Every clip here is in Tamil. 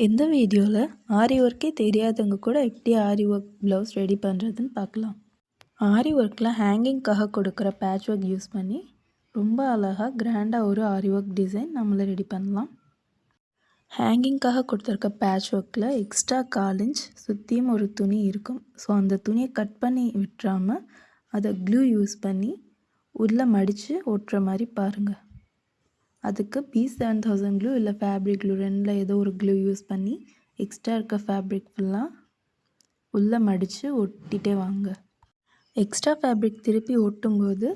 இந்த வீடியோவில் ஆரி ஒர்க்கே தெரியாதவங்க கூட எப்படி ஆரி ஒர்க் ப்ளவுஸ் ரெடி பண்ணுறதுன்னு பார்க்கலாம் ஆரி ஒர்க்கில் ஹேங்கிங்க்காக கொடுக்குற பேட்ச் ஒர்க் யூஸ் பண்ணி ரொம்ப அழகாக கிராண்டாக ஒரு ஆரி ஒர்க் டிசைன் நம்மளை ரெடி பண்ணலாம். ஹேங்கிங்க்காக கொடுத்துருக்க பேட்ச் ஒர்க்கில் எக்ஸ்ட்ரா கால் இன்ச் சுற்றியும் ஒரு துணி இருக்கும். ஸோ அந்த துணியை கட் பண்ணி விட்டுறாமல் அதை க்ளூ யூஸ் பண்ணி உள்ளே மடித்து ஒட்டுற மாதிரி பாருங்கள் அதுக்கு பி செவன் தௌசண்ட் க்ளூ இல்லை ஃபேப்ரிக் க்ளூ ரெண்டில் ஏதோ ஒரு க்ளூ யூஸ் பண்ணி எக்ஸ்ட்ரா இருக்க ஃபேப்ரிக் ஃபுல்லாக உள்ளே மடித்து ஒட்டிகிட்டே வாங்க. எக்ஸ்ட்ரா ஃபேப்ரிக் திருப்பி ஒட்டும்போது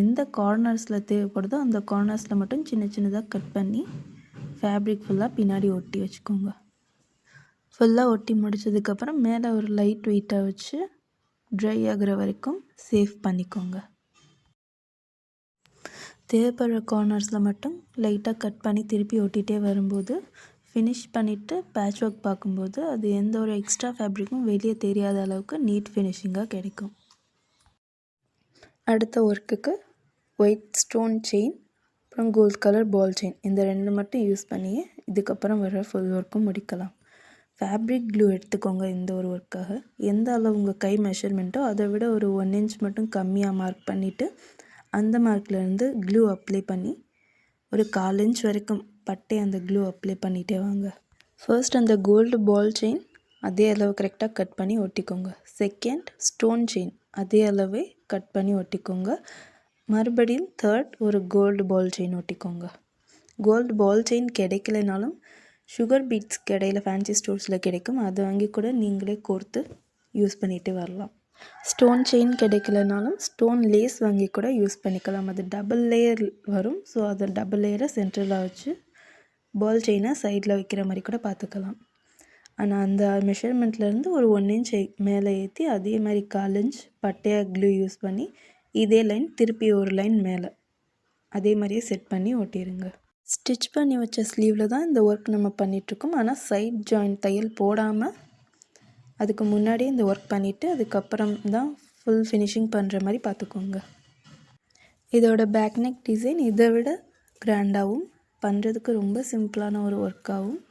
எந்த கார்னர்ஸில் தேவைப்படுதோ அந்த கார்னர்ஸில் மட்டும் சின்ன சின்னதாக கட் பண்ணி ஃபேப்ரிக் ஃபுல்லாக பின்னாடி ஒட்டி வச்சுக்கோங்க. ஃபுல்லாக ஒட்டி முடித்ததுக்கப்புறம் மேலே ஒரு லைட் வெயிட்டாக வச்சு ட்ரை ஆகிற வரைக்கும் சேஃப் பண்ணிக்கோங்க. தேவைப்படுற கார்னர்ஸில் மட்டும் லைட்டாக கட் பண்ணி திருப்பி ஒட்டிகிட்டே வரும்போது ஃபினிஷ் பண்ணிவிட்டு பேட்ச் ஒர்க் பார்க்கும்போது அது எந்த ஒரு எக்ஸ்ட்ரா ஃபேப்ரிக்கும் வெளியே தெரியாத அளவுக்கு நீட் ஃபினிஷிங்காக கிடைக்கும். அடுத்த ஒர்க்குக்கு ஒயிட் ஸ்டோன் செயின் அப்புறம் கோல்ட் கலர் பால் செயின் இந்த ரெண்டு மட்டும் யூஸ் பண்ணியே இதுக்கப்புறம் வர ஃபுல் ஒர்க்கும் முடிக்கலாம். ஃபேப்ரிக் க்ளூ எடுத்துக்கோங்க இந்த ஒரு ஒர்க்காக எந்த அளவு உங்கள் கை மெஷர்மெண்ட்டோ அதை விட ஒரு ஒன் இன்ச் மட்டும் கம்மியாக மார்க் பண்ணிவிட்டு அந்த மார்க்லேருந்து க்ளூ அப்ளை பண்ணி ஒரு கால் இன்ச் வரைக்கும் பட்டை அந்த க்ளூ அப்ளை பண்ணிகிட்டே வாங்க. ஃபர்ஸ்ட் அந்த கோல்டு பால் செயின் அதே அளவு கரெக்டாக கட் பண்ணி ஒட்டிக்கோங்க. செகண்ட் ஸ்டோன் செயின் அதே அளவே கட் பண்ணி ஒட்டிக்கோங்க. மறுபடியும் தேர்ட் ஒரு கோல்டு பால் செயின் ஒட்டிக்கோங்க. கோல்டு பால் செயின் கிடைக்கலனாலும் சுகர் பீட்ஸ் கடையில் ஃபேன்சி ஸ்டோர்ஸில் கிடைக்கும். அதை வாங்கி கூட நீங்களே கோர்த்து யூஸ் பண்ணிகிட்டு வரலாம். ஸ்டோன் செயின் கிடைக்கலனாலும் ஸ்டோன் லேஸ் வாங்கி கூட யூஸ் பண்ணிக்கலாம். அது டபுள் லேயர் வரும். ஸோ அதை டபுள் லேயரை சென்டரில் வச்சு பால் செயினை சைடில் வைக்கிற மாதிரி கூட பார்த்துக்கலாம். ஆனால் அந்த மெஷர்மெண்ட்லேருந்து ஒரு ஒன் இன்ச் மேலே ஏற்றி அதே மாதிரி கால் இன்ச் பட்டையாக க்ளூ யூஸ் பண்ணி இதே லைன் திருப்பி ஒரு லைன் மேலே அதே மாதிரியே செட் பண்ணி ஒட்டிடுங்க ஸ்டிச் பண்ணி வச்ச ஸ்லீவில் தான் இந்த ஒர்க் நம்ம பண்ணிகிட்ருக்கோம் ஆனால் சைட் ஜாயிண்ட் தையல் போடாமல் அதுக்கு முன்னாடியே இந்த ஒர்க் பண்ணிவிட்டு அதுக்கப்புறம் தான் ஃபுல் ஃபினிஷிங் பண்ணுற மாதிரி பார்த்துக்கோங்க இதோட பேக் நெக் டிசைன் இதை விட கிராண்டாகவும் பண்ணுறதுக்கு ரொம்ப சிம்பிளான ஒரு ஒர்க்காகவும்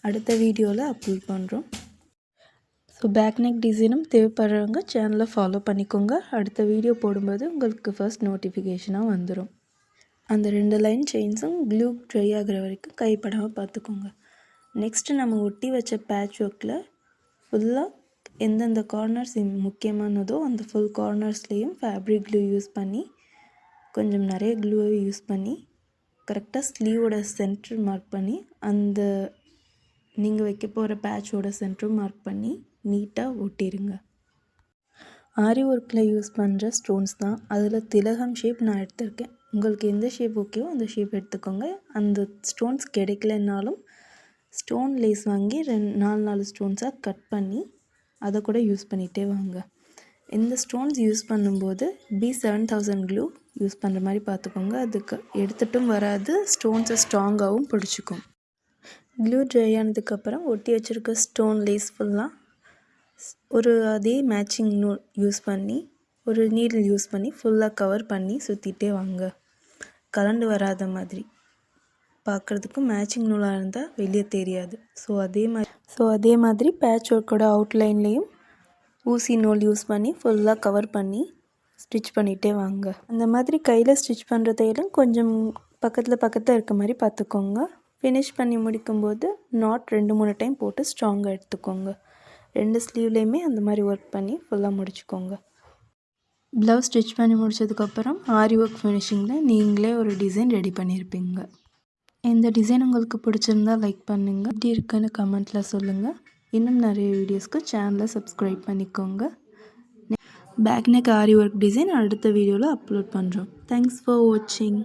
அடுத்த வீடியோவில் அப்லோட் பண்ணுறோம் ஸோ பேக் நெக் டிசைனும் தேவைப்படுறவங்க சேனலை ஃபாலோ பண்ணிக்கோங்க. அடுத்த வீடியோ போடும்போது உங்களுக்கு ஃபர்ஸ்ட் நோட்டிஃபிகேஷனாக வந்துடும் அந்த ரெண்டு லைன் செயின்ஸும் க்ளூ ட்ரை ஆகிற வரைக்கும் கைப்படாமல் பார்த்துக்கோங்க நெக்ஸ்ட்டு நம்ம ஒட்டி வச்ச பேட்ச் ஒர்க்கில் ஃபுல்லாக எந்தெந்த கார்னர்ஸ் முக்கியமானதோ அந்த ஃபுல் கார்னர்ஸ்லேயும் ஃபேப்ரிக் க்ளூ யூஸ் பண்ணி கொஞ்சம் நிறைய க்ளூவை யூஸ் பண்ணி கரெக்டாக ஸ்லீவோட சென்டர் மார்க் பண்ணி அந்த நீங்கள் வைக்க போகிற பேட்சோட சென்டரும் மார்க் பண்ணி நீட்டாக ஒட்டிடுங்க ஆரி ஒர்க்கில் யூஸ் பண்ணுற ஸ்டோன்ஸ் தான். அதில் திலகம் ஷேப் நான் எடுத்திருக்கேன். உங்களுக்கு எந்த ஷேப் ஓகேவோ அந்த ஷேப் எடுத்துக்கோங்க. அந்த ஸ்டோன்ஸ் கிடைக்கலனாலும் ஸ்டோன் லேஸ் வாங்கி ரெண்டு நாலு நாலு ஸ்டோன்ஸாக கட் பண்ணி அதை கூட யூஸ் பண்ணிகிட்டே வாங்க. இந்த ஸ்டோன்ஸ் யூஸ் பண்ணும்போது B seven thousand glue use பண்ணுற மாதிரி பார்த்துக்கோங்க அதுக்கு எடுத்துட்டும் வராது ஸ்டோன்ஸை ஸ்ட்ராங்காகவும் பிடிச்சிக்கும். க்ளூ ட்ரை ஆனதுக்கப்புறம் ஒட்டி வச்சுருக்க ஸ்டோன் லேஸ் ஃபுல்லாக ஒரு அதே மேட்சிங் நூல் யூஸ் பண்ணி ஒரு நீடில் யூஸ் பண்ணி ஃபுல்லாக கவர் பண்ணி சுற்றிட்டே வாங்க. கலண்டு வராத மாதிரி. பார்க்குறதுக்கும் மேட்சிங் நூலாக இருந்தால் வெளியே தெரியாது. ஸோ அதே மாதிரி ஸோ அதே மாதிரி பேட்ச் ஒர்க்கோட அவுட்லைன்லேயும் ஊசி நூல் யூஸ் பண்ணி ஃபுல்லாக கவர் பண்ணி ஸ்டிச் பண்ணிகிட்டே வாங்க. அந்த மாதிரி கையில் ஸ்டிச் பண்ணுறதையெல்லாம் கொஞ்சம் பக்கத்தில் பக்கத்தில் இருக்க மாதிரி பார்த்துக்கோங்க ஃபினிஷ் பண்ணி முடிக்கும்போது நாட் ரெண்டு மூணு டைம் போட்டு ஸ்ட்ராங்காக எடுத்துக்கோங்க. ரெண்டு ஸ்லீவ்லேயுமே அந்த மாதிரி ஒர்க் பண்ணி ஃபுல்லாக முடிச்சுக்கோங்க. ப்ளவுஸ் ஸ்டிச் பண்ணி முடிச்சதுக்கப்புறம் ஆரி ஒர்க் ஃபினிஷிங்கில் நீங்களே ஒரு டிசைன் ரெடி பண்ணியிருப்பீங்க இந்த டிசைன் உங்களுக்கு பிடிச்சிருந்தா லைக் பண்ணுங்கள் எப்படி இருக்குன்னு கமெண்ட்டில் சொல்லுங்கள் இன்னும் நிறைய வீடியோஸ்க்கு சேனலை சப்ஸ்கிரைப் பண்ணிக்கோங்க. Back neck aari work design அடுத்த வீடியோவில் அப்லோட் பண்ணுறோம் தேங்க்ஸ் ஃபார் வாட்சிங்